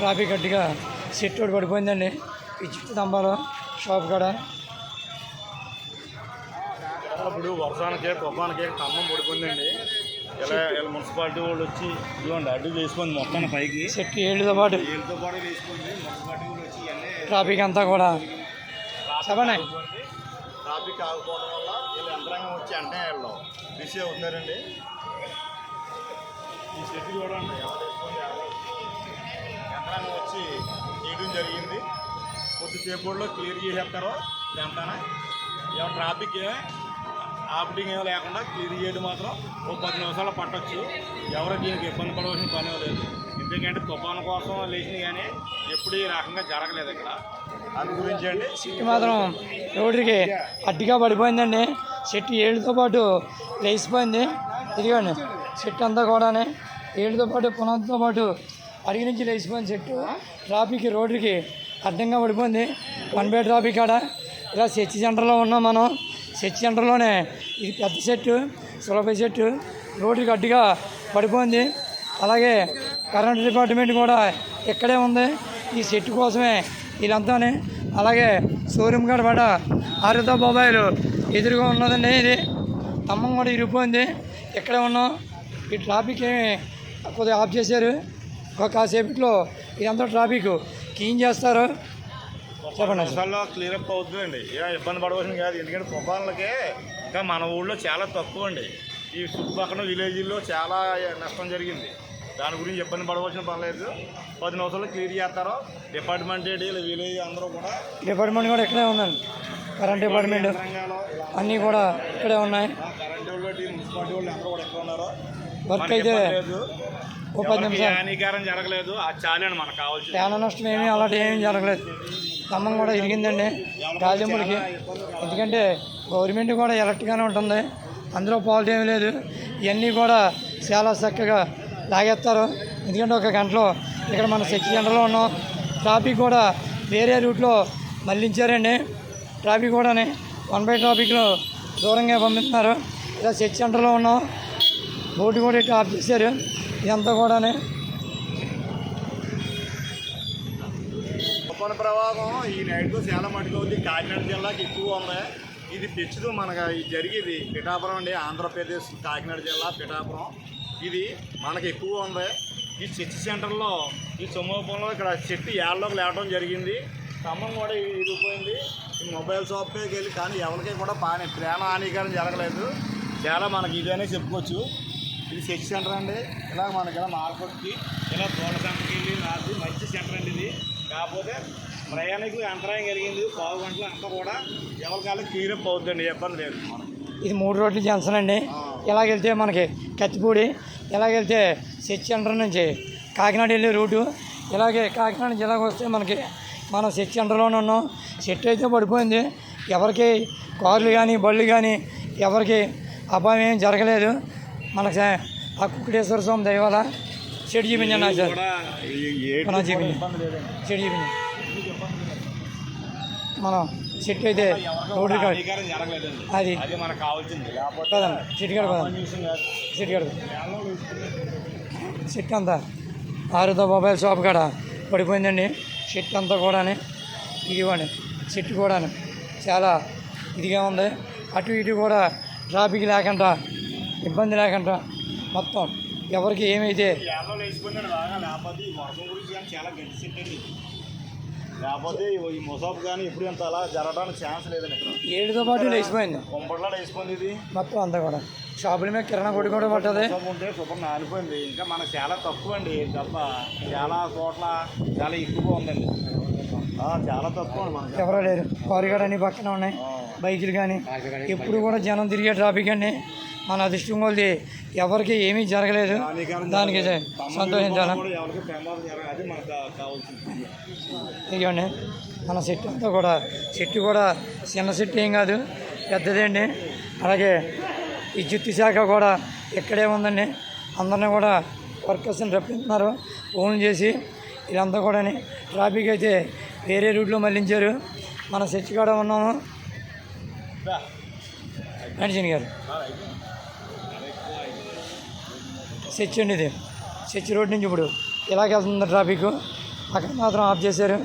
Traffic గట్టిగా set ఒకటి పడిపోయిందండి. ఈ చుట్టూ దంబాలు షాప్ కాడ. ఇప్పుడు వర్షానికి తుఫానికి ఖమ్మం పడిపోయిందండి. ఇలా ఇలా మున్సిపాలిటీ వాళ్ళు వచ్చి ఇదిగోండి అడ్డు వేసుకుంది మొత్తాన్ని పైకి. సెట్ ఏళ్ళతో పాటు వీళ్ళతో పాటు వేసుకుంది మున్సిపాలిటీ వాళ్ళు వచ్చి ట్రాఫిక్ అంతా కూడా చెప్పండి. ట్రాఫిక్ ఆగిపోవడం వల్ల వీళ్ళు యంత్రాంగం వచ్చి అంటే వీళ్ళు బిజీ అవుతున్నారండి. ఈ చెట్టు చూడండి ఎవరు కొద్దిసేపట్లో క్లియర్ చేసేస్తారు. వెంటనే ఏమో ట్రాఫిక్ ఆపటింగ్ ఏమో లేకుండా క్లియర్ చేయడం మాత్రం ఒక పది నిమిషాలు పట్టచ్చు. ఎవరు దీనికి ఇబ్బంది పడవలసిన పని లేదు. ఎందుకంటే తుఫాను కోసం లేచింది కానీ ఎప్పుడు ఈ రకంగా జరగలేదు ఇక్కడ. అందు గురించి అండి. చెట్టు మాత్రం రోడ్డుకి అడ్డుగా పడిపోయిందండి. చెట్టు ఏళ్ళతో పాటు లేచిపోయింది. ఇదిగోండి చెట్టు అంతా కూడానే ఏళ్ళతో పాటు పునాదితో పాటు అడిగి నుంచి లేచిపోయింది చెట్టు. ట్రాఫిక్ రోడ్డుకి అడ్డంగా పడిపోయింది. వన్ బై ట్రాఫిక్ కాడ ఇలా చర్చి సెంటర్లో ఉన్నాం మనం. చర్చి సెంటర్లోనే ఇది పెద్ద చెట్టు సులభ చెట్టు రోడ్డుకి గడ్డిగా పడిపోయింది. అలాగే కరెంట్ డిపార్ట్మెంట్ కూడా ఇక్కడే ఉంది. ఈ చెట్టు కోసమే వీళ్ళంతానే. అలాగే షోరూమ్ కాడ పడ ఆరుతో మొబైల్ ఎదురుగా ఉన్నదండి ఇది. తమ్మం కూడా ఇరిగిపోయింది. ఇక్కడే ఉన్నాం. ఈ ట్రాఫిక్ ఏమి కొద్దిగా ఆఫ్ చేశారు. ఒక కాసేపట్లో ఇదంతా ట్రాఫిక్ క్లీన్ చేస్తారు? చెప్పండి నిమిషాల్లో క్లియర్ అప్ అవుతుందండి. ఏ ఇబ్బంది పడవలసింది కాదు. ఎందుకంటే తుఫాన్లకే ఇంకా మన ఊళ్ళో చాలా తక్కువ అండి. ఈ చుట్టుపక్కల విలేజ్లో చాలా నష్టం జరిగింది. దాని గురించి ఇబ్బంది పడవలసిన పని లేదు. పది నిమిషాల్లో క్లియర్ చేస్తారు. డిపార్ట్మెంట్ విలేజ్ అందరూ కూడా డిపార్ట్మెంట్ కూడా ఇక్కడే ఉందండి. కరెంట్ డిపార్ట్మెంట్ అన్నీ కూడా ఇక్కడే ఉన్నాయి. కరెంట్ వాళ్ళు మున్సిపాలిటీ వాళ్ళు అందరూ కూడా ఎక్కడ ఉన్నారో. వర్క్ అయితే ఓ పది నిమిషాలు. హానికరం జరగలేదు. అది చాలండి మనకు కావాల్సింది. ప్రాణ నష్టం ఏమీ అలాంటి ఏమీ జరగలేదు. స్తంభం కూడా ఇరిగిందండి గాలింపులకి ఎందుకంటే గవర్నమెంట్ కూడా ఎలక్ట్గానే ఉంటుంది. అందులో పాలిటీ ఏమీ లేదు. ఇవన్నీ కూడా చాలా చక్కగా లాగేస్తారు. ఎందుకంటే ఒక గంటలో ఇక్కడ మన చర్చి గంటలో ఉన్నాం. ట్రాఫిక్ కూడా వేరే రూట్లో మళ్ళించారండి ట్రాఫిక్ కూడాని. వన్ బై ట్రాఫిక్లో దూరంగా పంపిస్తున్నారు. ఇలా చర్చి సెంటర్లో ఉన్నాం. బోటు కూడా ఇట్లా ఆఫ్ చేశారు ఇదంతా కూడానే. తుఫాను ప్రభావం ఈ నైట్కు చాలా మటుకు ఉంది. కాకినాడ జిల్లాకి ఎక్కువ ఉంది. ఇది పెచ్చుదు మనకు జరిగేది. పిఠాపురం అండి ఆంధ్రప్రదేశ్ కాకినాడ జిల్లా పిఠాపురం. ఇది మనకు ఎక్కువ ఉంది. ఈ చర్చి సెంటర్లో ఈ సొమ్మపురంలో ఇక్కడ చెట్టు ఏళ్ళలోకి లేవడం జరిగింది. స్తంభం కూడా ఇరిగిపోయింది. మొబైల్ షాప్కి వెళ్ళి కానీ ఎవరికి కూడా పాని ప్రాణ హానికరం జరగలేదు. చాలా మనకి ఇదనే చెప్పుకోవచ్చు. ఇది చర్చి సెంటర్ అండి. ఇలా మనకి ఇలా మార్కెట్కి ఇలా తోట సెంటర్కి వెళ్ళి రాసి మంచి సెంటర్ అండి ఇది. కాకపోతే ప్రయాణికులు అంతరాయం కలిగింది పావు గంటలు అంతా కూడా ఎవరికాలం క్లియర్ అప్ అవుతుందండి ఇబ్బంది లేదు. ఇది మూడు రోడ్లు జంక్షన్ అండి. ఇలాగెళ్తే మనకి కత్తిపూడి ఇలాగెళ్తే సెట్ సెంటర్ నుంచి కాకినాడ వెళ్ళే రూటు. ఇలాగే కాకినాడ జిల్లాకు వస్తే మనకి మనం సెట్ సెంటర్లోనే ఉన్నాం. సెట్ అయితే పడిపోయింది. ఎవరికి కార్లు కానీ బళ్ళు కానీ ఎవరికి అపాయం ఏం జరగలేదు. మనకి ఆ కుక్కడేశ్వర స్వామి దయవల్ల చెడు చూపించండి నాకు సార్. కూడా మన కూడా చెడు చూపించండి. మనం సెట్ అయితే రోడ్డు కాడ అది. పదండి చెట్టు కాడ కాడ సెట్ అంతా. ఆరుతో మొబైల్ షాప్ కాడ పడిపోయిందండి. సెట్ అంతా కూడాని ఇదిగోండి. సెట్ కూడాను చాలా ఇదిగా ఉంది. అటు ఇటు కూడా ట్రాఫిక్ లేకుండా ఇబ్బంది లేకుండా మొత్తం ఎవరికి ఏమైతే లేకపోతే ఈ కానీ ముసాబు కానీ ఎప్పుడు ఇంత అలా జరగడానికి ఛాన్స్ లేదండి ఇక్కడ. ఏడుతో పాటు లేచిపోయింది. కుంపట్లో లేచిపోయింది ఇది. మొత్తం అంతా కూడా. షాపుల మీద కిరాణా కొట్టు కూడా పట్టదు. ఉంటే సూపర్ నానిపోయింది. ఇంకా మనకు చాలా తక్కువ అండి తప్ప చాలా చోట్ల చాలా ఎక్కువగా ఉందండి. చాలా తక్కువ ఎవరో లేరు. కారు అన్ని పక్కన ఉన్నాయి. బైకులు కానీ. ఎప్పుడు కూడా జనం తిరిగే ట్రాఫిక్ అండి. మన అదృష్టం కొలిది ఎవరికి ఏమీ జరగలేదు. దానికి. సంతోషించాలి? ఇదిగోండి. మన సెట్ అంతా కూడా చెట్టు కూడా చిన్న చెట్టు ఏం కాదు పెద్దదండి అలాగే ఈ జుత్తి శాఖ కూడా ఇక్కడే ఉందండి. అందరినీ కూడా వర్కర్స్ని రప్పిస్తున్నారు. ఫోన్ చేసి వీళ్ళంతా కూడా ట్రాఫిక్ అయితే వేరే రూట్లో మళ్ళించారు మన చర్చి కాడ ఉన్నాము. మనిషిని గారు. చర్చ్ అండి ఇది చర్చ్ రోడ్ నుంచి ఇప్పుడు ఇలాగ వెళ్తుంది ట్రాఫిక్. అక్కడ మాత్రం ఆఫ్ చేశారు.